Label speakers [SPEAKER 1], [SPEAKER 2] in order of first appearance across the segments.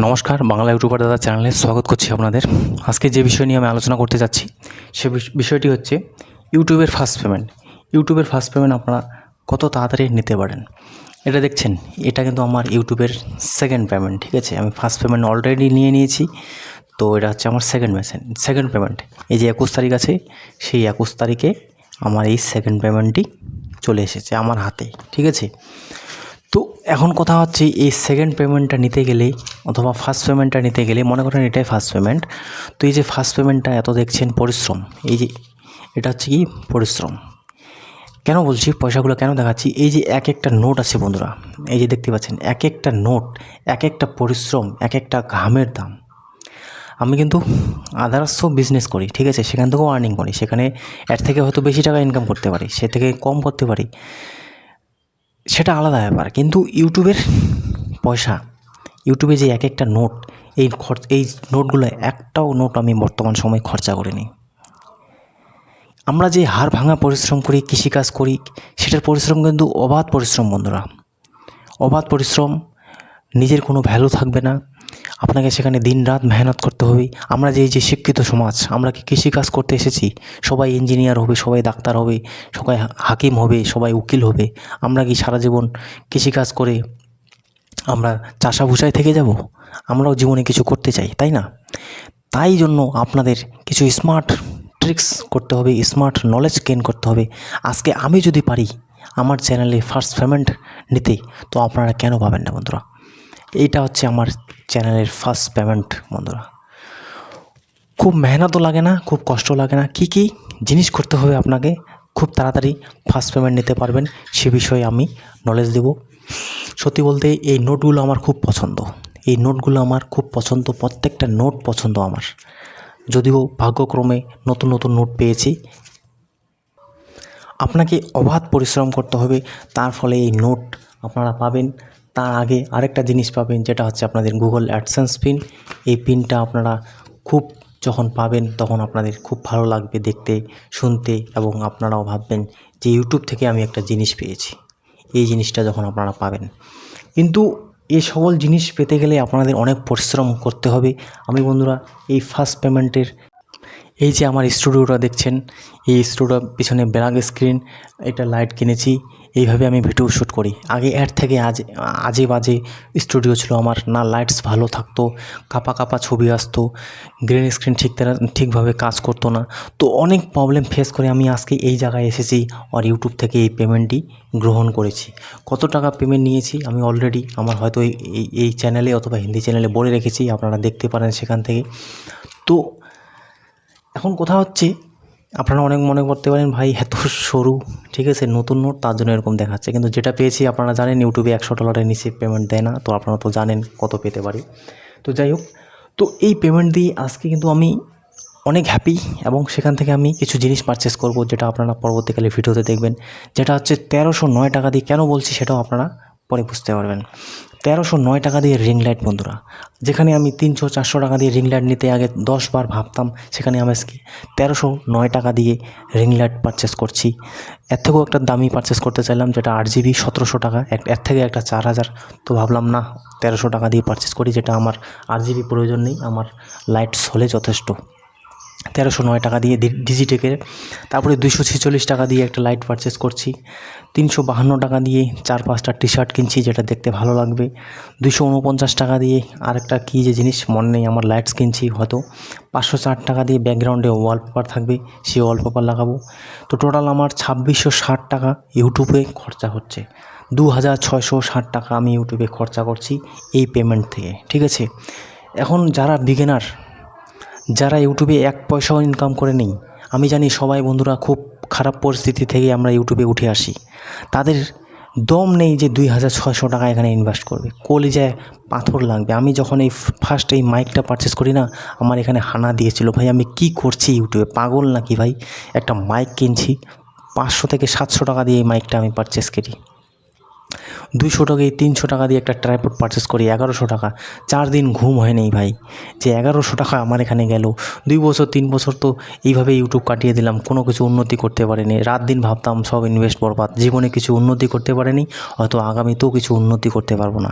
[SPEAKER 1] নমস্কার, বাংলা ইউটিউবার দাদা চ্যানেলে স্বাগত করছি আপনাদের। আজকে যে বিষয় নিয়ে আমি আলোচনা করতে যাচ্ছি, সে বিষ- বিষয়টি হচ্ছে ইউটিউবের ফার্স্ট পেমেন্ট। ইউটিউবের ফার্স্ট পেমেন্ট আপনারা কত তাড়াতাড়ি নিতে পারেন? এটা দেখছেন, এটা কিন্তু আমার ইউটিউবের সেকেন্ড পেমেন্ট ঠিক আছে? আমি ফার্স্ট পেমেন্ট অলরেডি নিয়ে নিয়েছি, তো এটা হচ্ছে আমার সেকেন্ড মেসেন সেকেন্ড পেমেন্ট এই যে একুশ তারিখ আছে, সেই একুশ তারিখে আমার এই সেকেন্ড পেমেন্টটি চলে এসেছে আমার হাতে, ঠিক আছে? তো এখন কথা হচ্ছে এই সেকেন্ড পেমেন্টটা নিতে গেলে অথবা ফার্স্ট পেমেন্টটা নিতে গেলে, মনে করেন এটাই ফার্স্ট পেমেন্ট তো এই যে ফার্স্ট পেমেন্টটা এত দেখছেন পরিশ্রম, এই যে এটা হচ্ছে কি পরিশ্রম। কেন বলছি? পয়সাগুলো কেন দেখাচ্ছি? এই যে এক একটা নোট আছে বন্ধুরা, এই যে দেখতে পাচ্ছেন এক একটা নোট এক একটা পরিশ্রম এক একটা ঘামের দাম। আমি কিন্তু আদার্সও বিজনেস করি, ঠিক আছে? সেখান থেকেও আর্নিং করি, সেখানে এর থেকে হয়তো বেশি টাকা ইনকাম করতে পারি, সে থেকে কম করতে পারি। সেটা আলাদা ব্যাপার। কিন্তু ইউটিউবের পয়সা, ইউটিউবে যে এক একটা নোট, এই খরচ, এই নোটগুলো একটাও নোট আমি বর্তমান সময়ে খরচা করিনি। আমরা যে হাড় ভাঙা পরিশ্রম করি, কৃষিকাজ করি, সেটার পরিশ্রম কিন্তু অবাধ পরিশ্রম, বন্ধুরা। অবাধ পরিশ্রম, নিজের কোনো ভ্যালু থাকবে না। আপনাকে সেখানে দিন রাত মেহনত করতে হবে। আমরা যে যে শিক্ষিত সমাজ, আমরা কি কৃষিকাজ করতে এসেছি? সবাই ইঞ্জিনিয়ার হবে, সবাই ডাক্তার হবে, সবাই হাকিম হবে, সবাই উকিল হবে। আমরা কি সারা জীবন কৃষিকাজ করে আমরা চাষাভুষায় থেকে যাব? আমরাও জীবনে কিছু করতে চাই, তাই না? তাই জন্য আপনাদের কিছু স্মার্ট ট্রিক্স করতে হবে স্মার্ট নলেজ গেন করতে হবে। আজকে আমি যদি পারি আমার চ্যানেলে ফার্স্ট পেমেন্ট নিতে, তো আপনারা কেন পাবেন না বন্ধুরা? এইটা হচ্ছে আমার চ্যানেলের ফার্স্ট পেমেন্ট বন্ধুরা। খুব মেহনতও লাগে না, খুব কষ্ট লাগে না। কী কী জিনিস করতে হবে আপনাকে, খুব তাড়াতাড়ি ফার্স্ট পেমেন্ট নিতে পারবেন, সে বিষয়ে আমি নলেজ দেব। সত্যি বলতে এই নোটগুলো আমার খুব পছন্দ। এই নোটগুলো আমার খুব পছন্দ, প্রত্যেকটা নোট পছন্দ আমার। যদিও ভাগ্যক্রমে নতুন নতুন নোট পেয়েছি। আপনাকে অবাধ পরিশ্রম করতে হবে, তার ফলে এই নোট আপনারা পাবেন। তার আগে আরেকটা জিনিস পাবেন, যেটা হচ্ছে আপনাদের গুগল অ্যাডসেন্স পিন এই পিনটা আপনারা খুব যখন পাবেন তখন আপনাদের খুব ভালো লাগবে দেখতে, শুনতে এবং আপনারাও ভাববেন যে ইউটিউব থেকে আমি একটা জিনিস পেয়েছি। এই জিনিসটা যখন আপনারা পাবেন। কিন্তু এই সকল জিনিস পেতে গেলে আপনাদের অনেক পরিশ্রম করতে হবে। আমি বন্ধুরা, এই ফার্স্ট পেমেন্টের এই যে আমার স্টুডিওটা দেখছেন, এই স্টুডিও পিছনে ব্ল্যাক স্ক্রিন, এটা লাইট কিনেছি, এইভাবে আমি ভিডিও শ্যুট করি। আগে এর থেকে আজ, আজে বাজে স্টুডিও ছিল আমার, না লাইটস ভালো থাকতো, কাপা কাপা ছবি আসতো, গ্রিন স্ক্রিন ঠিক ঠিকভাবে কাজ করতো না। তো অনেক প্রবলেম ফেস করে আমি আজকে এই জায়গায় এসেছি আর ইউটিউব থেকে এই পেমেন্টটি গ্রহণ করেছি। কত টাকা পেমেন্ট নিয়েছি আমি অলরেডি আমার হয়তো এই- এই চ্যানেলে অথবা হিন্দি চ্যানেলে বলে রেখেছি, আপনারা দেখতে পারেন সেখান থেকে। তো এখন কথা হচ্ছে? আপনারা অনেক মনে করতে পারেন, ভাই, এত সরু। ঠিক আছে, নতুন নোট, তার জন্য এরকম দেখাচ্ছে। কিন্তু যেটা পেয়েছি, আপনারা জানেন, ইউটিউবে একশো ডলারের নিচে পেমেন্ট দেয় না, তো আপনারা তো জানেন কত পেতে পারি। তো যাই হোক, তো এই পেমেন্ট দিয়ে আজকে কিন্তু আমি অনেক হ্যাপি এবং সেখান থেকে আমি কিছু জিনিস পারচেস করব, যেটা আপনারা পরবর্তীকালে ভিডিওতে দেখবেন, যেটা হচ্ছে তেরোশো নয় টাকা দিয়ে কেন বলছি সেটাও আপনারা পরে বুঝতে পারবেন। তেরোশো নয় টাকা দিয়ে রিং লাইট বন্ধুরা। যেখানে আমি তিনশো, চারশো টাকা দিয়ে রিং লাইট নিতে আগে দশ বার ভাবতাম, সেখানে আমি আজকে তেরোশো নয় টাকা দিয়ে রিং লাইট পারচেস করছি। এর থেকেও একটা দামি পারচেস করতে চাইলাম, যেটা আট জিবি সতেরোশো টাকা। এক- এর থেকে একটা চার হাজার। তো ভাবলাম, না, তেরোশো টাকা দিয়ে পারচেস করি, যেটা আমার আট জিবি প্রয়োজন নেই, আমার লাইট হলে যথেষ্ট। তেরোশো নয় টাকা দিয়ে ডিজিটেকের তারপরে দুশো ছেচল্লিশ টাকা দিয়ে একটা লাইট পারচেস করছি। তিনশো বাহান্ন টাকা দিয়ে চার পাঁচটা টি শার্ট কিনছি, যেটা দেখতে ভালো লাগবে। দুশো উনপঞ্চাশ টাকা দিয়ে আরেকটা কী যে জিনিস, মনে নেই, আমার লাইটস কিনছি হয়তো। পাঁচশো চার টাকা দিয়ে ব্যাকগ্রাউন্ডে ওয়ালপেপার থাকবে, সেই ওয়ালপেপার লাগাবো। তো টোটাল আমার ছাব্বিশশো ষাট টাকা ইউটিউবে খরচা হচ্ছে। দু হাজার ছয়শো ষাট টাকা আমি ইউটিউবে খরচা করছি এই পেমেন্ট থেকে, ঠিক আছে? এখন যারা বিগিনার যারা ইউটিউবে এক পয়সাও ইনকাম করে নেই, আমি জানি সবাই বন্ধুরা খুব খারাপ পরিস্থিতি থেকে আমরা ইউটিউবে উঠে আসি। তাদের দম নেই যে দুই হাজার ছয়শো টাকা এখানে ইনভেস্ট করবে। কলিজায় পাথর লাগবে। আমি যখন এই ফার্স্ট এই মাইকটা পারচেস করি না, আমার এখানে হানা দিয়েছিল, ভাই, আমি কি করছি ইউটিউবে? পাগল নাকি ভাই? একটা মাইক কিনছি, পাঁচশো থেকে সাতশো টাকা দিয়ে এই মাইকটা আমি পারচেস করি। দুইশো টাকায় তিনশো টাকা দিয়ে একটা ট্রাইপড পারচেস করি, এগারোশো টাকা। চার দিন ঘুম হয় নেই ভাই। যে এগারোশো টাকা আমার এখানে গেল, দুই বছর, তিন বছর তো এইভাবে ইউটিউব কাটিয়ে দিলাম, কোনো কিছু উন্নতি করতে পারিনি। রাত দিন ভাবতাম সব ইনভেস্ট বরবাদ, জীবনে কিছু উন্নতি করতে পারেনি, হয়তো আগামীতেও কিছু উন্নতি করতে পারব না।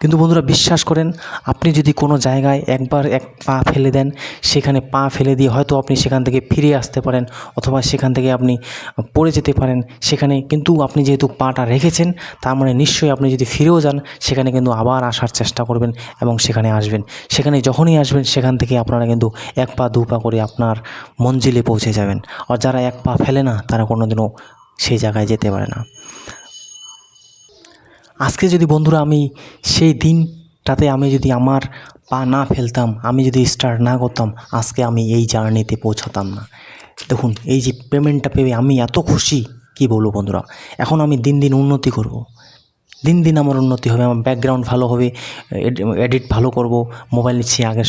[SPEAKER 1] কিন্তু বন্ধুরা, বিশ্বাস করেন, আপনি যদি কোনো জায়গায় একবার এক পা ফেলে দেন, সেখানে পা ফেলে দিয়ে হয়তো আপনি সেখান থেকে ফিরে আসতে পারেন, অথবা সেখান থেকে আপনি পড়ে যেতে পারেন, সেখানে কিন্তু আপনি যেহেতু পাটা রেখেছেন, তার মানে নিশ্চয়ই আপনি যদি ফিরেও যান, সেখানে কিন্তু আবার আসার চেষ্টা করবেন এবং সেখানে আসবেন। সেখানে যখনই আসবেন, সেখান থেকে আপনারা কিন্তু এক পা, দু পা করে আপনার মঞ্জিলে পৌঁছে যাবেন। আর যারা এক পা ফেলে না, তারা কোনোদিনও সেই জায়গায় যেতে পারে না। আজকে যদি বন্ধুরা আমি সেই দিনটাতে আমি যদি আমার পা না ফেলতাম, আমি যদি স্টার্ট না করতাম, আজকে আমি এই জার্নিতে পৌঁছাতাম না। দেখুন, এই যে পেমেন্টটা পেয়ে আমি এত খুশি, কি বলব বন্ধুরা? এখন আমি দিন দিন উন্নতি করব। দিন দিন আমার উন্নতি হবে, আমার ব্যাকগ্রাউন্ড ভালো হবে এডিট ভালো করব মোবাইল নিচ্ছি আগের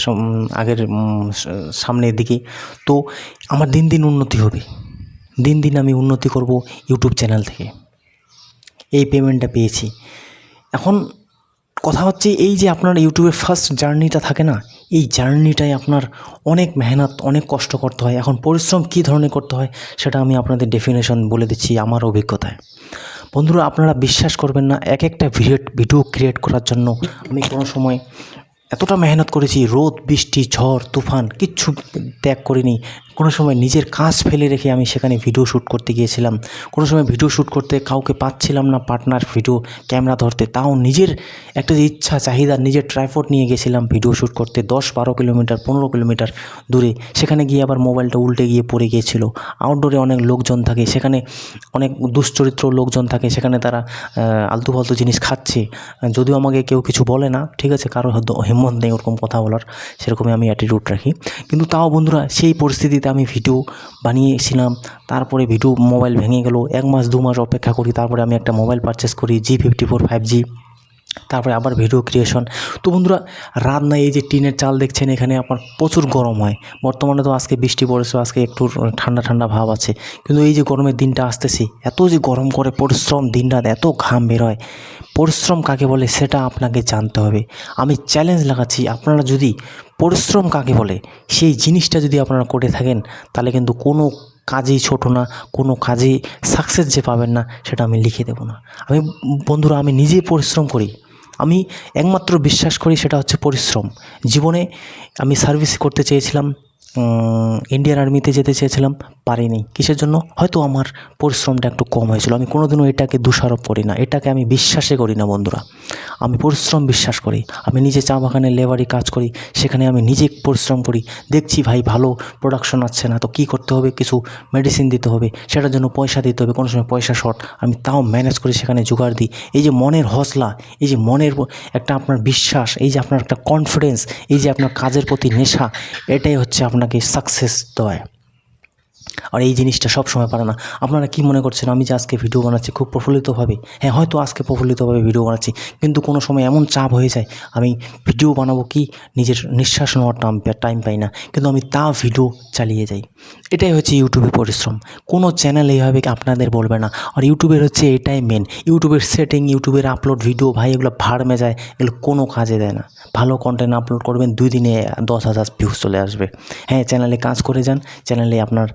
[SPEAKER 1] আগের সামনের দিকে। তো আমার দিন দিন উন্নতি হবে। দিন দিন আমি উন্নতি করব ইউটিউব চ্যানেল থেকে। এই পেমেন্টটা পেয়েছি। এখন কথা হচ্ছে এই যে আপনার ইউটিউবের ফার্স্ট জার্নিটা থাকে না, এই জার্নিটায় আপনার অনেক মেহনত, অনেক কষ্ট করতে হয়। এখন পরিশ্রম কী ধরনের করতে হয়, সেটা আমি আপনাদের ডেফিনেশন বলে দিচ্ছি আমার অভিজ্ঞতায়। বন্ধুরা, আপনারা বিশ্বাস করবেন না এক একটা ভিডিও ভিডিও ক্রিয়েট করার জন্য আমি কোনো সময় এতটা মেহনত করেছি, রোদ, বৃষ্টি, ঝড়, তুফান, কিচ্ছু ত্যাগ করিনি। কোনো সময় নিজের কাজ ফেলে রেখে আমি সেখানে ভিডিও শ্যুট করতে গিয়েছিলাম। কোনো সময় ভিডিও শ্যুট করতে কাউকে পাচ্ছিলাম না পার্টনার ভিডিও ক্যামেরা ধরতে। তাও নিজের একটা যে ইচ্ছা, চাহিদা, নিজের ট্রাইপড নিয়ে গেছিলাম ভিডিও শ্যুট করতে। দশ, বারো কিলোমিটার, পনেরো কিলোমিটার দূরে। সেখানে গিয়ে আবার মোবাইলটা উল্টে গিয়ে পড়ে গিয়েছিল। আউটডোরে অনেক লোকজন থাকে, সেখানে অনেক দুশ্চরিত্র লোকজন থাকে, সেখানে তারা আলতু ফালতু জিনিস খাচ্ছে। যদিও আমাকে কেউ কিছু বলে না, ঠিক আছে কারও হিম্মত নেই ওরকম কথা বলার, সেরকমই আমি অ্যাটিটিউড রাখি। কিন্তু তাও বন্ধুরা, সেই পরিস্থিতিতে আমি ভিডিও বানিয়েছিলাম, তারপরে ভিডিও মোবাইল ভেঙে গেল, এক মাস, দু মাস অপেক্ষা করি, তারপরে আমি একটা মোবাইল পারচেস করি G fifty four five G তারপরে আবার ভিডিও ক্রিয়েশন তো বন্ধুরা, রাত না এই যে টিনের চাল দেখছেন, এখানে আপনার প্রচুর গরম হয়। বর্তমানে তো আজকে বৃষ্টি পড়েছে, আজকে একটু ঠান্ডা ঠান্ডা ভাব আছে। কিন্তু এই যে গরমের দিনটা আসতেছি, এত যে গরম করে পরিশ্রম দিনরাত এত ঘাম বেরোয় পরিশ্রম কাকে বলে, সেটা আপনাকে জানতে হবে। আমি চ্যালেঞ্জ লাগাচ্ছি, আপনারা যদি পরিশ্রম কাকে বলে? সেই জিনিসটা যদি আপনারা করে থাকেন, তাহলে কিন্তু কোনো কাজেই ছোট না, কোনো কাজেই সাকসেস যে পাবেন না, সেটা আমি লিখে দেবো না। আমি, বন্ধুরা, আমি নিজে পরিশ্রম করি। আমি একমাত্র বিশ্বাস করি, সেটা হচ্ছে পরিশ্রম। জীবনে আমি সার্ভিস করতে চেয়েছিলাম ইন্ডিয়ান আর্মিতে যেতে চেয়েছিলাম, পারিনি। কিসের জন্য? হয়তো আমার পরিশ্রমটা একটু কম হয়েছিল। আমি কোনোদিনও এটাকে দোষারোপ করি না। এটাকে আমি বিশ্বাসে করি না, বন্ধুরা। আমি পরিশ্রম বিশ্বাস করি। আমি নিজে চা বাগানে লেবারি কাজ করি। সেখানে আমি নিজে পরিশ্রম করি। দেখছি, ভাই, ভালো প্রোডাকশন আসছে না। তো কী করতে হবে? কিছু মেডিসিন দিতে হবে। সেটার জন্য পয়সা দিতে হবে। কোনো সময় পয়সা শর্ট আমি তাও ম্যানেজ করে, সেখানে জোগাড় দিই। এই যে মনের হসলা, এই যে মনের একটা আপনার বিশ্বাস, এই যে আপনার একটা কনফিডেন্স এই যে আপনার কাজের প্রতি নেশা, এটাই হচ্ছে আপনাকে সাকসেস দেয় আর এই জিনিসটা সব সময় পারে না। আপনারা কি মনে করছেন? আমি যে আজকে ভিডিও বানাচ্ছি, খুব প্রফুল্লিতভাবে? হ্যাঁ হয়তো আজকে প্রফুল্লিতভাবে ভিডিও বানাচ্ছি, কিন্তু কোনো সময় এমন চাপ হয়ে যায়, আমি ভিডিও বানাবো কি? নিজের নিঃশ্বাস নেওয়ার টাইম টাইম পাই না, কিন্তু আমি তা ভিডিও চালিয়ে যাই। এটাই হচ্ছে ইউটিউবে পরিশ্রম। কোনো চ্যানেল এইভাবে আপনাদের বলবে না। আর ইউটিউবের হচ্ছে এটাই মেন ইউটিউবের সেটিং ইউটিউবের আপলোড ভিডিও ভাই, এগুলো ভাড় যায়, এগুলো কোনো কাজে দেয় না। ভালো কন্টেন্ট আপলোড করবেন, দুই দিনে দশ হাজার ভিউজ চলে আসবে। হ্যাঁ চ্যানেলে কাজ করে যান চ্যানেলে আপনার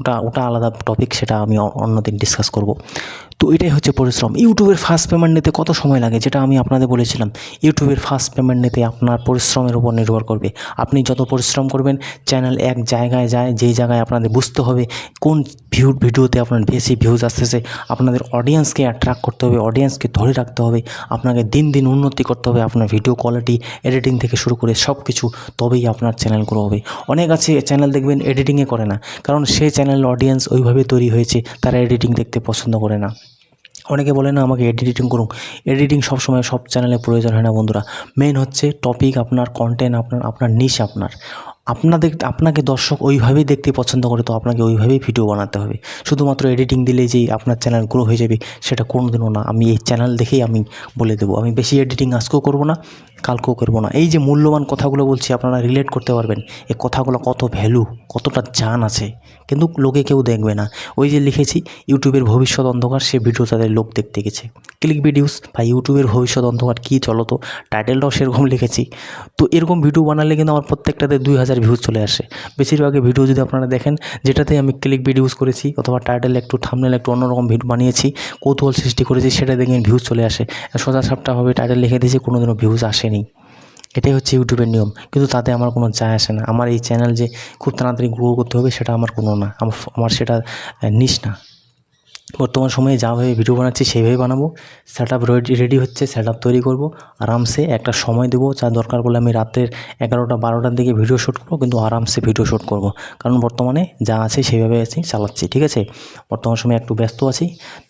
[SPEAKER 1] ওটা ওটা আলাদা টপিক সেটা আমি অন্য অন্যদিন ডিসকাস করব। তো এটাই হচ্ছে পরিশ্রম। ইউটিউবের ফার্স্ট পেমেন্ট নিতে কত সময় লাগে? যেটা আমি আপনাদের বলেছিলাম। ইউটিউবের ফার্স্ট পেমেন্ট নিতে আপনার পরিশ্রমের উপর নির্ভর করবে। আপনি যত পরিশ্রম করবেন চ্যানেল এক জায়গায় যায়, যেই জায়গায় আপনাদের বুঝতে হবে কোন ভিউ ভিডিওতে আপনার বেশি ভিউজ আসতেছে, আপনাদের অডিয়েন্সকে অ্যাট্রাক্ট করতে হবে অডিয়েন্সকে ধরে রাখতে হবে, আপনাকে দিন দিন উন্নতি করতে হবে, আপনার ভিডিও কোয়ালিটি এডিটিং থেকে শুরু করে সব কিছু তবেই আপনার চ্যানেল গ্রো হবে। অনেক আছে চ্যানেল দেখবেন এডিটিংয়ে করে না। কারণ সেই চ্যানেল অডিয়েন্স ওইভাবে তৈরি হয়েছে, তারা এডিটিং দেখতে পছন্দ করে না। অনেকে বলে না, আমাকে এডিটিং করুন। এডিটিং সব সময় সব চ্যানেলে প্রয়োজন হয় না বন্ধুরা। মেন হচ্ছে টপিক আপনার কন্টেন্ট আপনার আপনার নিশ আপনার। আপনাদের, আপনাকে দর্শক ওইভাবেই দেখতে পছন্দ করে, তো আপনাকে ওইভাবেই ভিডিও বানাতে হবে। শুধুমাত্র এডিটিং দিলেই যে আপনার চ্যানেল গ্রো হয়ে যাবে, সেটা কোনোদিনও না। আমি এই চ্যানেল দেখেই আমি বলে দেবো। আমি বেশি এডিটিং আজকেও করব না, কালকেও করব না। এই যে মূল্যবান কথাগুলো বলছি, আপনারা রিলেট করতে পারবেন। এই কথাগুলো কত ভ্যালু কতটা জান আছে। কিন্তু লোকে কেউ দেখবে না। ওই যে লিখেছি, ইউটিউবের ভবিষ্যৎ অন্ধকার সে ভিডিও তাদের লোক দেখতে গেছে। ক্লিক ভিডিওস বা ইউটিউবের ভবিষ্যৎ অন্ধকার কী চলো তো টাইটেলটাও সেরকম লিখেছি। তো এরকম ভিডিও বানালে কিন্তু আমার প্রত্যেকটাতে দুই হাজার ভিউজ চলে আসে। বেশিরভাগই ভিডিও যদি আপনারা দেখেন, যেটাতে আমি ক্লিক ভিডিও ইউজ করেছি অথবা টাইটেল একটু থামনেল একটু অন্যরকম ভিডিও বানিয়েছি, কৌতূহল সৃষ্টি করেছি, সেটা দেখেন ভিউজ চলে আসে। সোজা সাপটাভাবে টাইটেল লিখে দিয়েছি, কোনোদিনও ভিউজ আসেনি। এটাই হচ্ছে ইউটিউবের নিয়ম, কিন্তু তাতে আমার কোনো যায় আসে না। আমার এই চ্যানেল যে খুব তাড়াতাড়ি গ্রো করতে হবে, সেটা আমার কোনো না। আমার সেটা নিস না। বর্তমান সময়ে যাভাবে ভিডিও বানাচ্ছি সেইভাবে বানাবো। সেট আপ রেডি হচ্ছে সেট আপ তৈরি করব। আরামসে একটা সময় দেবো, যা দরকার বলে আমি রাতের এগারোটা, বারোটার দিকে ভিডিও শ্যুট করব, কিন্তু আরামসে ভিডিও শ্যুট করব। কারণ বর্তমানে যা আছে সেইভাবে আছি, চালাচ্ছি, ঠিক আছে? বর্তমান সময়ে একটু ব্যস্ত আছি।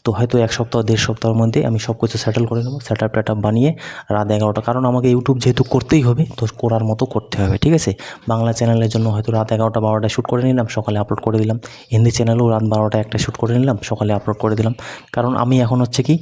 [SPEAKER 1] তো হয়তো এক সপ্তাহ, দেড় সপ্তাহের মধ্যে আমি সব কিছু সেটেল করে নেব সেট আপ আপ বানিয়ে রাত এগারোটা। কারণ আমাকে ইউটিউব যেহেতু করতেই হবে, তো করার মতো করতে হবে, ঠিক আছে? বাংলা চ্যানেলের জন্য হয়তো রাত এগারোটা, বারোটায় শ্যুট করে নিলাম, সকালে আপলোড করে দিলাম। হিন্দি চ্যানেলেও রাত বারোটায় একটা শ্যুট করে নিলাম, সকালে আপলোড করে দিলাম। কারণ আমি এখন হচ্ছে কি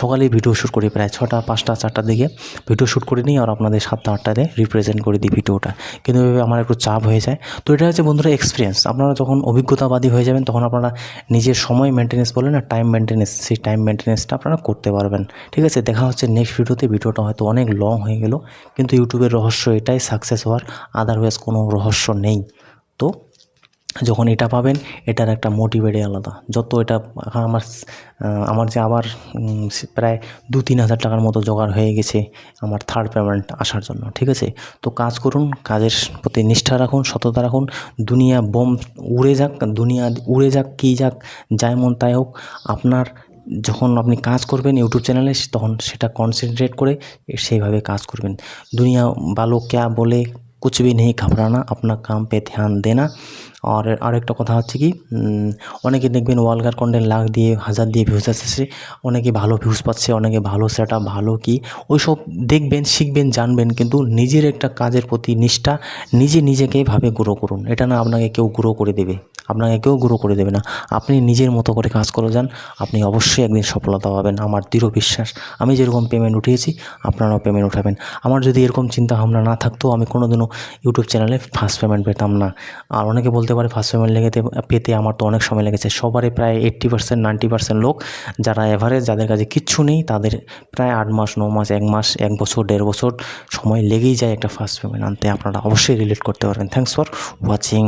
[SPEAKER 1] সকালেই ভিডিও শ্যুট করি প্রায় ছটা, পাঁচটা, চারটার দিকে। ভিডিও শ্যুট করে নিই আর আপনাদের সাতটা আটটাতে রিপ্রেজেন্ট করে দিই ভিডিওটা কিন্তু এভাবে আমার একটু চাপ হয়ে যায়। তো এটা হচ্ছে বন্ধুরা এক্সপিরিয়েন্স আপনারা যখন অভিজ্ঞতাবাদী হয়ে যাবেন, তখন আপনারা নিজের সময় মেনটেনেন্স বলে না টাইম মেনটেনেন্স সেই টাইম মেনটেনেন্সটা আপনারা করতে পারবেন। ঠিক আছে, দেখা হচ্ছে নেক্সট ভিডিওতে ভিডিওটা হয়তো অনেক লং হয়ে গেল, কিন্তু ইউটিউবের রহস্য এটাই সাকসেস হওয়ার। আদারওয়াইজ কোনো রহস্য নেই। তো যখন এটা পাবেন, এটার একটা মোটিভেটই আলাদা। যত এটা আমার আমার যে আবার প্রায় দু তিন হাজার টাকার মতো জোগাড় হয়ে গেছে আমার থার্ড পেমেন্ট আসার জন্য, ঠিক আছে? তো কাজ করুন, কাজের প্রতি নিষ্ঠা রাখুন, সততা রাখুন, দুনিয়া বোম উড়ে যাক, দুনিয়া উড়ে যাক, কী যাক, যাই মন তাই হোক, আপনার যখন আপনি কাজ করবেন ইউটিউব চ্যানেলে তখন সেটা কনসেন্ট্রেট করে সেইভাবে কাজ করবেন। দুনিয়া ভালো ক্যা বলে कुछ भी नहीं घबराना अपना काम पे ध्यान देना আর আরেকটা কথা হচ্ছে কি অনেকে দেখবেন ওয়ালগার কন্টেন্ট লাখ দিয়ে হাজার দিয়ে ভিউজ আসছে অনেকে ভালো ভিউজ পাচ্ছে অনেকে ভালো সেট ভালো কি ওই সব দেখবেন শিখবেন জানবেন কিন্তু নিজের একটা কাজের প্রতি নিষ্ঠা নিজে নিজেকে ভাবে গ্রো করুন এটা না আপনাকে কেউ গ্রো করে দেবে আপনাকে কেউ গ্রো করে দেবে না আপনি নিজের মতো করে কাজ করে যান আপনি অবশ্যই একদিন সফলতা পাবেন আমার দৃঢ় বিশ্বাস আমি যেরকম পেমেন্ট উঠিয়েছি আপনারাও পেমেন্ট উঠাবেন আমার যদি এরকম চিন্তা ভাবনা না থাকতো আমি কোনোদিনও ইউটিউব চ্যানেলে ফার্স্ট পেমেন্ট পেতাম না। আর অনেকে বলতে পারে ফার্স্ট পেমেন্ট লেগেতে, পেতে আমার তো অনেক সময় লেগেছে। সবারই প্রায় এইট্টি পার্সেন্ট নাইনটি পার্সেন্ট লোক যারা এভারেজ যাদের কাছে কিচ্ছু নেই, তাদের প্রায় আট মাস, ন মাস, এক মাস, এক বছর, দেড় বছর সময় লেগেই যায় একটা ফার্স্ট পেমেন্ট আনতে। আপনারা অবশ্যই রিলেট করতে পারবেন। Thanks for watching